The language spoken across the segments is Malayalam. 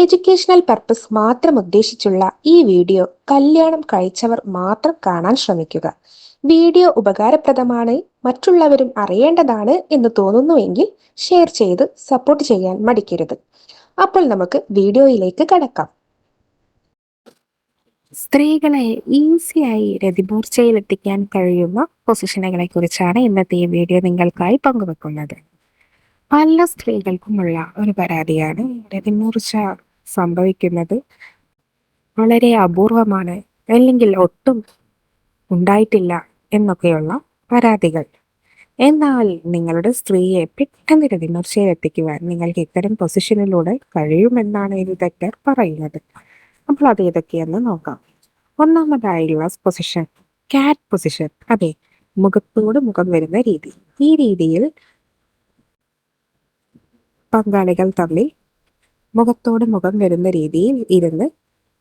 എഡ്യൂക്കേഷണൽ പർപ്പസ് മാത്രം ഉദ്ദേശിച്ചുള്ള ഈ വീഡിയോ കല്യാണം കഴിച്ചവർ മാത്രം കാണാൻ ശ്രമിക്കുക. വീഡിയോ ഉപകാരപ്രദമാണ് മറ്റുള്ളവരും അറിയേണ്ടതാണ് എന്ന് തോന്നുന്നുവെങ്കിൽ ഷെയർ ചെയ്ത് സപ്പോർട്ട് ചെയ്യാൻ മടിക്കരുത്. അപ്പോൾ നമുക്ക് വീഡിയോയിലേക്ക് കടക്കാം. സ്ത്രീകളെ ഈസിയായി രതിമൂർച്ചയിൽ എത്തിക്കാൻ കഴിയുന്ന പൊസിഷനുകളെ കുറിച്ചാണ് ഇന്നത്തെ ഈ വീഡിയോ നിങ്ങൾക്കായി പങ്കുവെക്കുന്നത്. പല സ്ത്രീകൾക്കുമുള്ള ഒരു പരാതിയാണ് രതിമൂർച്ച സംഭവിക്കുന്നത് വളരെ അപൂർവമാണ് അല്ലെങ്കിൽ ഒട്ടും ഉണ്ടായിട്ടില്ല എന്നൊക്കെയുള്ള പരാതികൾ. എന്നാൽ നിങ്ങളുടെ സ്ത്രീയെ പെട്ടെന്ന് രതിമൂർച്ചയിൽ എത്തിക്കുവാൻ നിങ്ങൾക്ക് ഇത്തരം പൊസിഷനിലൂടെ കഴിയുമെന്നാണ് വിദഗ്ധർ പറയുന്നത്. അപ്പോൾ അത് ഏതൊക്കെയെന്ന് നോക്കാം. ഒന്നാമതായുള്ള പൊസിഷൻ കാറ്റ് പൊസിഷൻ അതെ മുഖത്തോട് മുഖം വരുന്ന രീതി. ഈ രീതിയിൽ പങ്കാളികൾ തമ്മിൽ മുഖത്തോട് മുഖം വരുന്ന രീതിയിൽ ഇരുന്ന്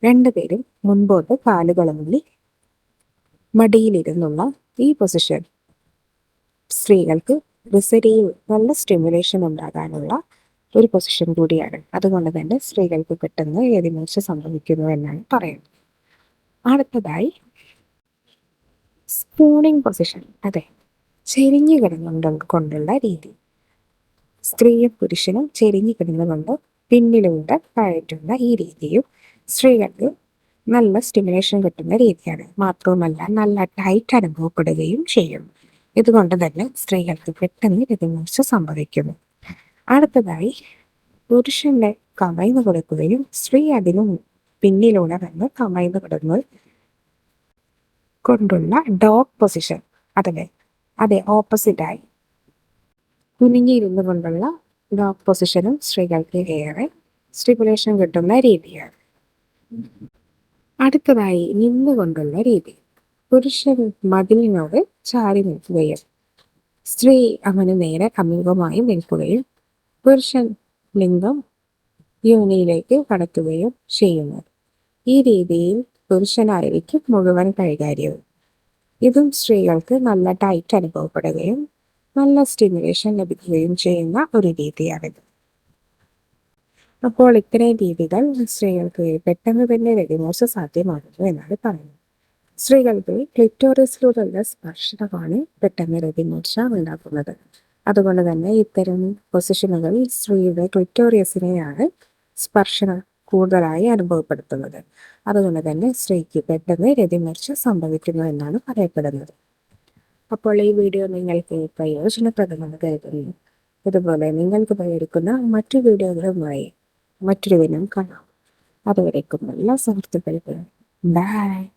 രണ്ടുപേരും മുൻപോട്ട് കാലുകളി മടിയിലിരുന്നുള്ള ഈ പൊസിഷൻ സ്ത്രീകൾക്ക് റിസരിയിൽ നല്ല സ്റ്റിമുലേഷൻ ഉണ്ടാകാനുള്ള ഒരു പൊസിഷൻ കൂടിയാണ്. അതുകൊണ്ട് തന്നെ സ്ത്രീകൾക്ക് പെട്ടെന്ന് ഏതിമൂർച്ച സംഭവിക്കുന്നു എന്നാണ് പറയുന്നത്. അടുത്തതായി സ്പൂണിംഗ് പൊസിഷൻ അതെ ചെരിഞ്ഞു കിടന്നുകൊണ്ട് കൊണ്ടുള്ള രീതി. സ്ത്രീയും പുരുഷനും ചെരിഞ്ഞു കിടന്നുകൊണ്ട് പിന്നിലൂടെ കയറ്റുന്ന ഈ രീതിയും സ്ത്രീകൾക്ക് നല്ല സ്റ്റിമുലേഷൻ കിട്ടുന്ന രീതിയാണ്. മാത്രവുമല്ല നല്ല ടൈറ്റ് അനുഭവപ്പെടുകയും ചെയ്യും. ഇതുകൊണ്ട് തന്നെ സ്ത്രീകൾക്ക് പെട്ടെന്ന് രതിമൂർച്ച സംഭവിക്കുന്നു. അടുത്തതായി പുരുഷന്റെ കമൈന്ന് കൊടുക്കുകയും സ്ത്രീ അതിനു പിന്നിലൂടെ വന്ന് കമൈന്ന് കൊടുക്കുന്നത് കൊണ്ടുള്ള ഡോഗ് പൊസിഷൻ അതെ അതെ ഓപ്പോസിറ്റായി കുനിഞ്ഞിരുന്നു കൊണ്ടുള്ള ഡോഗ് പൊസിഷനും സ്ത്രീകൾക്ക് ഏറെ സ്റ്റിപ്പുലേഷൻ കിട്ടുന്ന രീതിയാണ്. അടുത്തതായി നിന്നുകൊണ്ടുള്ള രീതി. പുരുഷൻ മതിലിനോട് ചാരി നിൽക്കുകയും സ്ത്രീ അവന് നേരെ അമീപമായി നിൽക്കുകയും പുരുഷൻ ലിംഗം യോനിയിലേക്ക് കടത്തുകയും ചെയ്യുന്നു. ഈ രീതിയിൽ പുരുഷനായിരിക്കും മുഴുവൻ കൈകാര്യവും ഇതും സ്ത്രീകൾക്ക് നല്ല ടൈറ്റ് അനുഭവപ്പെടുകയും നല്ല സ്റ്റിമുലേഷൻ ലഭിക്കുകയും ചെയ്യുന്ന ഒരു രീതിയാണിത്. അപ്പോൾ ഇത്രയും രീതികൾ സ്ത്രീകൾക്ക് പെട്ടെന്ന് തന്നെ രതിമോശ സാധ്യമാകുന്നു എന്നാണ് പറയുന്നത്. സ്ത്രീകൾക്ക് ക്ലിറ്റോറിയസിലൂടെയുള്ള സ്പർശനമാണ് പെട്ടെന്ന് രതിമൂർച്ച ഉണ്ടാക്കുന്നത്. അതുകൊണ്ട് തന്നെ ഇത്തരം പൊസിഷനുകളിൽ സ്ത്രീയുടെ ക്ലിറ്റോറിയസിനെയാണ് സ്പർശനം കൂടുതലായി അനുഭവപ്പെടുത്തുന്നത്. അതുകൊണ്ട് തന്നെ സ്ത്രീക്ക് പെട്ടെന്ന് രതിമൂർച്ച സംഭവിക്കുന്നു എന്നാണ് പറയപ്പെടുന്നത്. അപ്പോൾ ഈ വീഡിയോ നിങ്ങൾക്ക് പ്രയോജനപ്രദമെന്ന് കരുതുന്നു. ഇതുപോലെ നിങ്ങൾക്ക് പങ്കെടുക്കുന്ന മറ്റു വീഡിയോകളുമായി മറ്റൊരു ദിനം കാണാം. അതുവരേക്കും എല്ലാ സുഹൃത്തുക്കൾക്കും. ബൈ